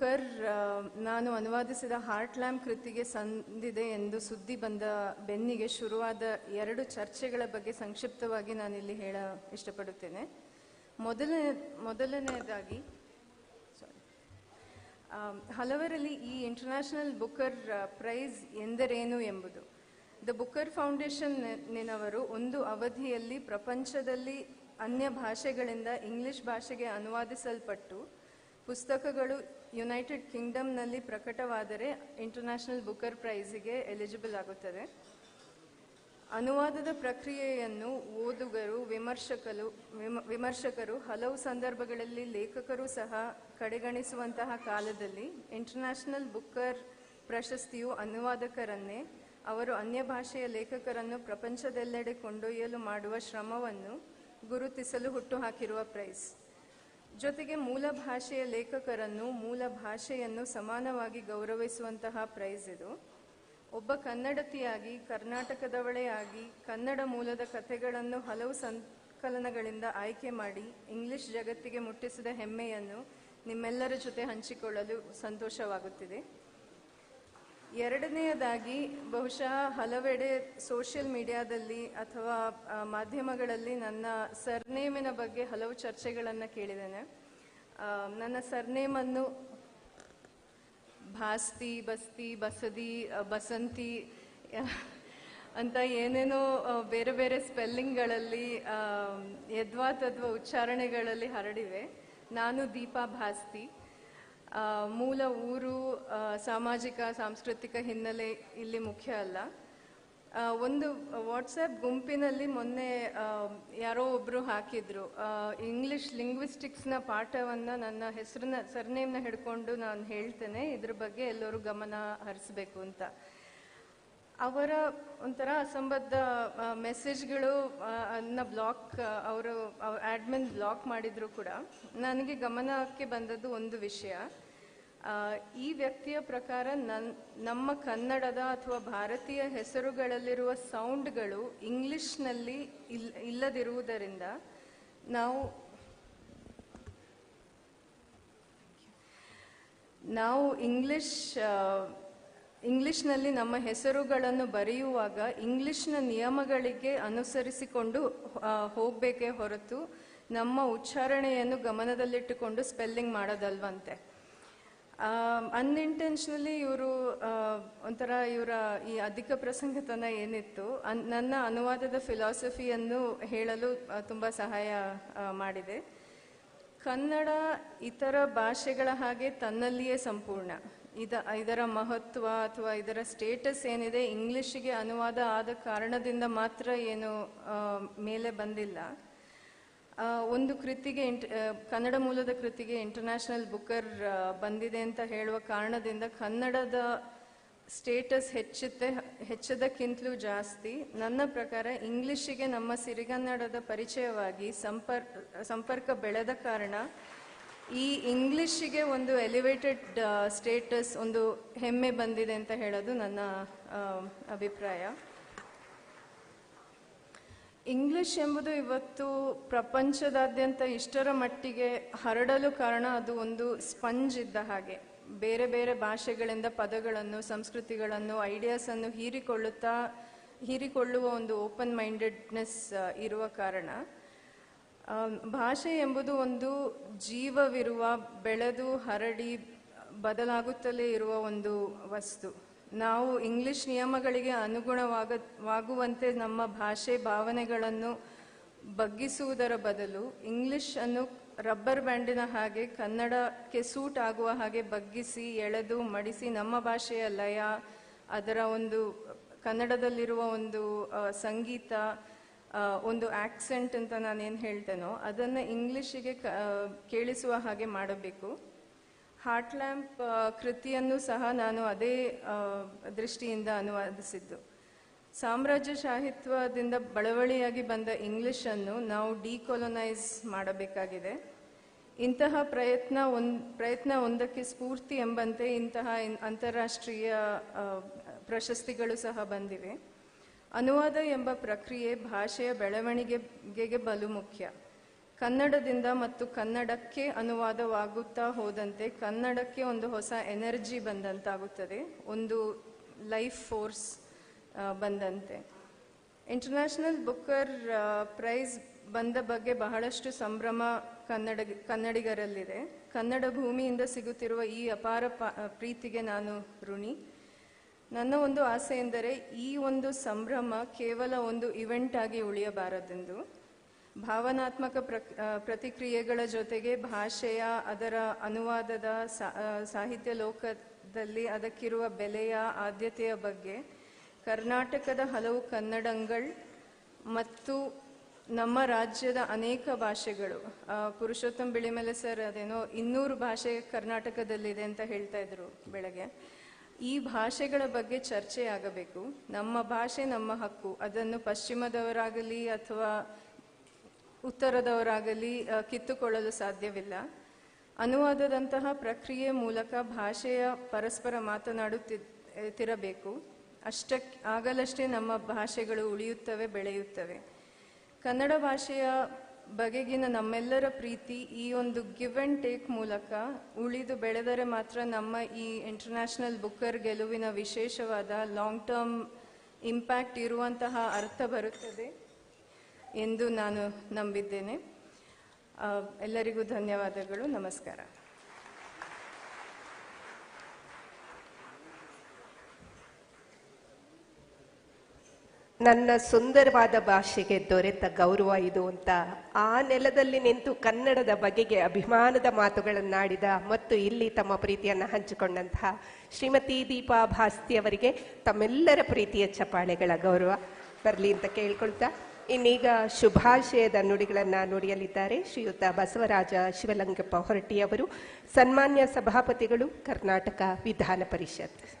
Booker ನಾನು ಅನುವಾದಿಸಿದ heart lamp ಕೃತಿಗೆ ಸಂದಿದೆ ಎಂದು ಸುದ್ದಿ ಬಂದ ಬೆನ್ನಿಗೆ ಶುರುವಾದ ಎರಡು ಚರ್ಚೆಗಳ ಬಗ್ಗೆ ಸಂಕ್ಷಿಪ್ತವಾಗಿ ನಾನಿಲ್ಲಿ ಹೇಳ ಇಷ್ಟಪಡುತ್ತೇನೆ. ಮೊದಲನೇ ಮೊದಲನೆಯದಾಗಿ ಸಾರಿ ಹಲವರಲ್ಲಿ ಈ ಇಂಟರ್ನ್ಯಾಷನಲ್ ಬುಕರ್ ಪ್ರೈಸ್ ಎಂದರೇನು ಎಂಬುದು. ದ ಬುಕರ್ ಫೌಂಡೇಶನ್ ನಿನವರು ಒಂದು ಅವಧಿಯಲ್ಲಿ ಪ್ರಪಂಚದಲ್ಲಿ ಅನ್ಯ ಭಾಷೆಗಳಿಂದ ಇಂಗ್ಲಿಷ್ ಭಾಷೆಗೆ ಅನುವಾದಿಸಲ್ಪಟ್ಟು ಪುಸ್ತಕಗಳು ಯುನೈಟೆಡ್ ಕಿಂಗ್ಡಮ್ನಲ್ಲಿ ಪ್ರಕಟವಾದರೆ ಇಂಟರ್ನ್ಯಾಷನಲ್ ಬುಕರ್ ಪ್ರೈಸಿಗೆ ಎಲಿಜಿಬಲ್ ಆಗುತ್ತದೆ. ಅನುವಾದದ ಪ್ರಕ್ರಿಯೆಯನ್ನು ಓದುಗರು ವಿಮರ್ಶಕರು ವಿಮರ್ಶಕರು ಹಲವು ಸಂದರ್ಭಗಳಲ್ಲಿ ಲೇಖಕರು ಸಹ ಕಡೆಗಣಿಸುವಂತಹ ಕಾಲದಲ್ಲಿ ಇಂಟರ್ನ್ಯಾಷನಲ್ ಬುಕ್ಕರ್ ಪ್ರಶಸ್ತಿಯು ಅನುವಾದಕರನ್ನೇ ಅವರು ಅನ್ಯ ಭಾಷೆಯ ಲೇಖಕರನ್ನು ಪ್ರಪಂಚದೆಲ್ಲೆಡೆ ಕೊಂಡೊಯ್ಯಲು ಮಾಡುವ ಶ್ರಮವನ್ನು ಗುರುತಿಸಲು ಹುಟ್ಟುಹಾಕಿರುವ ಪ್ರೈಸ್ ಜೊತೆಗೆ ಮೂಲ ಭಾಷೆಯ ಲೇಖಕರನ್ನು ಮೂಲ ಭಾಷೆಯನ್ನು ಸಮಾನವಾಗಿ ಗೌರವಿಸುವಂತಹ ಪ್ರೈಸ್ ಇದು. ಒಬ್ಬ ಕನ್ನಡತಿಯಾಗಿ, ಕರ್ನಾಟಕದವಳೇ ಆಗಿ, ಕನ್ನಡ ಮೂಲದ ಕಥೆಗಳನ್ನು ಹಲವು ಸಂಕಲನಗಳಿಂದ ಆಯ್ಕೆ ಮಾಡಿ ಇಂಗ್ಲಿಷ್ ಜಗತ್ತಿಗೆ ಮುಟ್ಟಿಸಿದ ಹೆಮ್ಮೆಯನ್ನು ನಿಮ್ಮೆಲ್ಲರ ಜೊತೆ ಹಂಚಿಕೊಳ್ಳಲು ಸಂತೋಷವಾಗುತ್ತಿದೆ. ಎರಡನೆಯದಾಗಿ ಬಹುಶಃ ಹಲವೆಡೆ ಸೋಷಿಯಲ್ ಮೀಡಿಯಾದಲ್ಲಿ ಅಥವಾ ಮಾಧ್ಯಮಗಳಲ್ಲಿ ನನ್ನ ಸರ್ನೇಮಿನ ಬಗ್ಗೆ ಹಲವು ಚರ್ಚೆಗಳನ್ನು ಕೇಳಿದ್ದೇನೆ. ನನ್ನ ಸರ್ನೇಮನ್ನು ಭಾಸ್ತಿ, ಬಸ್ತಿ, ಬಸದಿ ಬಸಂತಿ ಅಂತ ಏನೇನೋ ಬೇರೆ ಬೇರೆ ಸ್ಪೆಲ್ಲಿಂಗ್ಗಳಲ್ಲಿ ಯದ್ವಾ ತದ್ವಾ ಉಚ್ಚಾರಣೆಗಳಲ್ಲಿ ಹರಡಿವೆ. ನಾನು ದೀಪಾ ಭಾಸ್ತಿ. ಮೂಲ ಊರು ಸಾಮಾಜಿಕ, ಸಾಂಸ್ಕೃತಿಕ ಹಿನ್ನೆಲೆ ಇಲ್ಲಿ ಮುಖ್ಯ ಅಲ್ಲ. ಒಂದು ವಾಟ್ಸಪ್ ಗುಂಪಿನಲ್ಲಿ ಮೊನ್ನೆ ಯಾರೋ ಒಬ್ರು ಹಾಕಿದ್ರು. ಇಂಗ್ಲಿಷ್ ಲಿಂಗ್ವಿಸ್ಟಿಕ್ಸ್ನ ಪಾಠವನ್ನ ನನ್ನ ಹೆಸರನ್ನ ಸರ್ನೇಮ್ನ ಹಿಡ್ಕೊಂಡು ನಾನು ಹೇಳ್ತೇನೆ. ಇದ್ರ ಬಗ್ಗೆ ಎಲ್ಲರೂ ಗಮನ ಹರಿಸ್ಬೇಕು ಅಂತ. ಅವರ ಒಂಥರ ಅಸಂಬದ್ಧ ಮೆಸೇಜ್ಗಳು ಅನ್ನ ಬ್ಲಾಕ್ ಅವರು ಆಡ್ಮಿನ್ ಬ್ಲಾಕ್ ಮಾಡಿದ್ರು ಕೂಡ. ನನಗೆ ಗಮನಕ್ಕೆ ಬಂದದ್ದು ಒಂದು ವಿಷಯ. ಈ ವ್ಯಕ್ತಿಯ ಪ್ರಕಾರ ನಮ್ಮ ಕನ್ನಡದ ಅಥವಾ ಭಾರತೀಯ ಹೆಸರುಗಳಲ್ಲಿರುವ ಸೌಂಡ್ಗಳು ಇಂಗ್ಲಿಷ್ನಲ್ಲಿ ಇಲ್, ಇಲ್ಲದಿರುವುದರಿಂದ ನಾವು ನಾವು ಇಂಗ್ಲಿಷ್ ಇಂಗ್ಲಿಷ್ನಲ್ಲಿ ನಮ್ಮ ಹೆಸರುಗಳನ್ನು ಬರೆಯುವಾಗ ಇಂಗ್ಲಿಷ್ನ ನಿಯಮಗಳಿಗೆ ಅನುಸರಿಸಿಕೊಂಡು ಹೋಗಬೇಕೇ ಹೊರತು ನಮ್ಮ ಉಚ್ಚಾರಣೆಯನ್ನು ಗಮನದಲ್ಲಿಟ್ಟುಕೊಂಡು ಸ್ಪೆಲ್ಲಿಂಗ್ ಮಾಡೋದಲ್ವಂತೆ. ಅನ್ಇಂಟೆನ್ಷನಲಿ ಇವರು ಒಂಥರ ಇವರ ಈ ಅಧಿಕ ಪ್ರಸಂಗತನ ಏನಿತ್ತು ನನ್ನ ಅನುವಾದದ ಫಿಲಾಸಫಿಯನ್ನು ಹೇಳಲು ತುಂಬ ಸಹಾಯ ಮಾಡಿದೆ. ಕನ್ನಡ ಇತರ ಭಾಷೆಗಳ ಹಾಗೆ ತನ್ನಲ್ಲಿಯೇ ಸಂಪೂರ್ಣ. ಇದ, ಇದರ ಮಹತ್ವ ಅಥವಾ ಇದರ ಸ್ಟೇಟಸ್ ಏನಿದೆ ಇಂಗ್ಲಿಷಿಗೆ ಅನುವಾದ ಆದ ಕಾರಣದಿಂದ ಮಾತ್ರ ಏನು ಮೇಲೆ ಬಂದಿಲ್ಲ. ಒಂದು ಕೃತಿಗೆ ಇಂಟ್ ಕನ್ನಡ ಮೂಲದ ಕೃತಿಗೆ ಇಂಟರ್ನ್ಯಾಷನಲ್ ಬುಕ್ಕರ್ ಬಂದಿದೆ ಅಂತ ಹೇಳುವ ಕಾರಣದಿಂದ ಕನ್ನಡದ ಸ್ಟೇಟಸ್ ಹೆಚ್ಚುತ್ತೆ, ಹೆಚ್ಚದಕ್ಕಿಂತಲೂ ಜಾಸ್ತಿ. ನನ್ನ ಪ್ರಕಾರ ಇಂಗ್ಲಿಷಿಗೆ ನಮ್ಮ ಸಿರಿಗನ್ನಡದ ಪರಿಚಯವಾಗಿ ಸಂಪರ್ಕ ಸಂಪರ್ಕ ಬೆಳೆದ ಕಾರಣ ಈ ಇಂಗ್ಲಿಷಿಗೆ ಒಂದು ಎಲಿವೇಟೆಡ್ ಸ್ಟೇಟಸ್ ಒಂದು ಹೆಮ್ಮೆ ಬಂದಿದೆ ಅಂತ ಹೇಳೋದು ನನ್ನ ಅಭಿಪ್ರಾಯ. ಇಂಗ್ಲಿಷ್ ಎಂಬುದು ಇವತ್ತು ಪ್ರಪಂಚದಾದ್ಯಂತ ಇಷ್ಟರ ಮಟ್ಟಿಗೆ ಹರಡಲು ಕಾರಣ ಅದು ಒಂದು ಸ್ಪಂಜ್ ಇದ್ದ ಹಾಗೆ. ಬೇರೆ ಬೇರೆ ಭಾಷೆಗಳಿಂದ ಪದಗಳನ್ನು, ಸಂಸ್ಕೃತಿಗಳನ್ನು ಐಡಿಯಾಸನ್ನು ಹೀರಿಕೊಳ್ಳುತ್ತಾ, ಹೀರಿಕೊಳ್ಳುವ ಒಂದು ಓಪನ್ ಮೈಂಡೆಡ್ನೆಸ್ ಇರುವ ಕಾರಣ. ಭಾಷೆ ಎಂಬುದು ಒಂದು ಜೀವವಿರುವ, ಬೆಳೆದು ಹರಡಿ ಬದಲಾಗುತ್ತಲೇ ಇರುವ ಒಂದು ವಸ್ತು. ನಾವು ಇಂಗ್ಲಿಷ್ ನಿಯಮಗಳಿಗೆ ಅನುಗುಣವಾಗ, ವಾಗುವಂತೆ ನಮ್ಮ ಭಾಷೆ ಭಾವನೆಗಳನ್ನು ಬಗ್ಗಿಸುವುದರ ಬದಲು ಇಂಗ್ಲಿಷ್ ಅನ್ನು ರಬ್ಬರ್ ಬ್ಯಾಂಡಿನ ಹಾಗೆ ಕನ್ನಡಕ್ಕೆ ಸೂಟ್ ಆಗುವ ಹಾಗೆ ಬಗ್ಗಿಸಿ, ಎಳೆದು, ಮಡಿಸಿ ನಮ್ಮ ಭಾಷೆಯ ಲಯ, ಅದರ ಒಂದು ಕನ್ನಡದಲ್ಲಿರುವ ಒಂದು ಸಂಗೀತ ಒಂದು ಆಕ್ಸೆಂಟ್ ಅಂತ ನಾನೇನು ಹೇಳ್ತೇನೋ ಅದನ್ನು ಇಂಗ್ಲಿಷಿಗೆ ಕೇಳಿಸುವ ಹಾಗೆ ಮಾಡಬೇಕು. ಹಾರ್ಟ್ ಲ್ಯಾಂಪ್ ಕೃತಿಯನ್ನು ಸಹ ನಾನು ಅದೇ ದೃಷ್ಟಿಯಿಂದ ಅನುವಾದಿಸಿದ್ದು. ಸಾಮ್ರಾಜ್ಯ ಸಾಹಿತ್ಯದಿಂದ ಬಳವಳಿಯಾಗಿ ಬಂದ ಇಂಗ್ಲಿಷನ್ನು ನಾವು ಡಿಕೊಲೊನೈಸ್ ಮಾಡಬೇಕಾಗಿದೆ. ಇಂತಹ ಪ್ರಯತ್ನ ಒಂದು ಪ್ರಯತ್ನ ಒಂದಕ್ಕೆ ಸ್ಫೂರ್ತಿ ಎಂಬಂತೆ ಇಂತಹ ಅಂತಾರಾಷ್ಟ್ರೀಯ ಪ್ರಶಸ್ತಿಗಳು ಸಹ ಬಂದಿವೆ. ಅನುವಾದ ಎಂಬ ಪ್ರಕ್ರಿಯೆ ಭಾಷೆಯ ಬೆಳವಣಿಗೆಗೆ ಬಲು ಮುಖ್ಯ. ಕನ್ನಡದಿಂದ ಮತ್ತು ಕನ್ನಡಕ್ಕೆ ಅನುವಾದವಾಗುತ್ತಾ ಹೋದಂತೆ ಕನ್ನಡಕ್ಕೆ ಒಂದು ಹೊಸ ಎನರ್ಜಿ ಬಂದಂತಾಗುತ್ತದೆ, ಒಂದು ಲೈಫ್ ಫೋರ್ಸ್ ಬಂದಂತೆ. ಇಂಟರ್ನ್ಯಾಷನಲ್ ಬುಕ್ಕರ್ ಪ್ರೈಸ್ ಬಂದ ಬಗ್ಗೆ ಬಹಳಷ್ಟು ಸಂಭ್ರಮ ಕನ್ನಡ, ಕನ್ನಡಿಗರಲ್ಲಿದೆ. ಕನ್ನಡ ಭೂಮಿಯಿಂದ ಸಿಗುತ್ತಿರುವ ಈ ಅಪಾರ ಪ್ರೀತಿಗೆ ನಾನು ಋಣಿ. ನನ್ನ ಒಂದು ಆಸೆ ಎಂದರೆ ಈ ಒಂದು ಸಂಭ್ರಮ ಕೇವಲ ಒಂದು ಇವೆಂಟ್ ಆಗಿ ಉಳಿಯಬಾರದೆಂದು. ಭಾವನಾತ್ಮಕ ಪ್ರತಿಕ್ರಿಯೆಗಳ ಜೊತೆಗೆ ಭಾಷೆಯ ಅದರ ಅನುವಾದದ ಸಾಹಿತ್ಯ ಲೋಕದಲ್ಲಿ ಅದಕ್ಕಿರುವ ಬೆಲೆಯ ಆದ್ಯತೆಯ ಬಗ್ಗೆ ಕರ್ನಾಟಕದ ಹಲವು ಕನ್ನಡಂಗಳ್ ಮತ್ತು ನಮ್ಮ ರಾಜ್ಯದ ಅನೇಕ ಭಾಷೆಗಳು ಪುರುಷೋತ್ತಮ್ ಬಿಳಿಮಲೆ ಸರ್ ಅದೇನೋ ಇನ್ನೂರು ಭಾಷೆ ಕರ್ನಾಟಕದಲ್ಲಿದೆ ಅಂತ ಹೇಳ್ತಾ ಇದ್ರು ಬೆಳಗ್ಗೆ. ಈ ಭಾಷೆಗಳ ಬಗ್ಗೆ ಚರ್ಚೆ ಆಗಬೇಕು ನಮ್ಮ ಭಾಷೆ ನಮ್ಮ ಹಕ್ಕು. ಅದನ್ನು ಪಶ್ಚಿಮದವರಾಗಲಿ ಅಥವಾ ಉತ್ತರದವರಾಗಲಿ ಕಿತ್ತುಕೊಳ್ಳಲು ಸಾಧ್ಯವಿಲ್ಲ. ಅನುವಾದದಂತಹ ಪ್ರಕ್ರಿಯೆ ಮೂಲಕ ಭಾಷೆಯ ಪರಸ್ಪರ ಮಾತನಾಡುತ್ತಿರಬೇಕು ಅಷ್ಟಕ್ಕೆ ಆಗಲಷ್ಟೇ ನಮ್ಮ ಭಾಷೆಗಳು ಉಳಿಯುತ್ತವೆ, ಬೆಳೆಯುತ್ತವೆ. ಕನ್ನಡ ಭಾಷೆಯ ಬಗೆಗಿನ ನಮ್ಮೆಲ್ಲರ ಪ್ರೀತಿ ಈ ಒಂದು ಗಿವ್ ಅಂಡ್ ಟೇಕ್ ಮೂಲಕ ಉಳಿದು ಬೆಳೆದರೆ ಮಾತ್ರ ನಮ್ಮ ಈ ಇಂಟರ್ನ್ಯಾಷನಲ್ ಬುಕ್ಕರ್ ಗೆಲುವಿನ ವಿಶೇಷವಾದ ಲಾಂಗ್ ಟರ್ಮ್ ಇಂಪ್ಯಾಕ್ಟ್ ಇರುವಂತಹ ಅರ್ಥ ಬರುತ್ತದೆ. ಎಂದು ನಾನು ನಂಬಿದ್ದೇನೆ. ಎಲ್ಲರಿಗೂ ಧನ್ಯವಾದಗಳು. ನಮಸ್ಕಾರ. ನನ್ನ ಸುಂದರವಾದ ಭಾಷೆಗೆ ದೊರೆತ ಗೌರವ ಇದು ಅಂತ ಆ ನೆಲದಲ್ಲಿ ನಿಂತು ಕನ್ನಡದ ಬಗೆಗೆ ಅಭಿಮಾನದ ಮಾತುಗಳನ್ನಾಡಿದ ಮತ್ತು ಇಲ್ಲಿ ತಮ್ಮ ಪ್ರೀತಿಯನ್ನು ಹಂಚಿಕೊಂಡಂತಹ ಶ್ರೀಮತಿ ದೀಪಾ ಭಾಸ್ತಿ ಅವರಿಗೆ ತಮ್ಮೆಲ್ಲರ ಪ್ರೀತಿಯ ಚಪಾಳೆಗಳ ಗೌರವ. ಬರಲಿ ಅಂತ ಕೇಳ್ಕೊಳ್ತಾ. ಇನ್ನೀಗ ಶುಭಾಶಯದ ನುಡಿಗಳನ್ನು ನುಡಿಯಲಿದ್ದಾರೆ. ಶ್ರೀಯುತ ಬಸವರಾಜ ಶಿವಲಿಂಗಪ್ಪ ಹೊರಟ್ಟಿಯವರು ಸನ್ಮಾನ್ಯ ಸಭಾಪತಿಗಳು ಕರ್ನಾಟಕ ವಿಧಾನ ಪರಿಷತ್.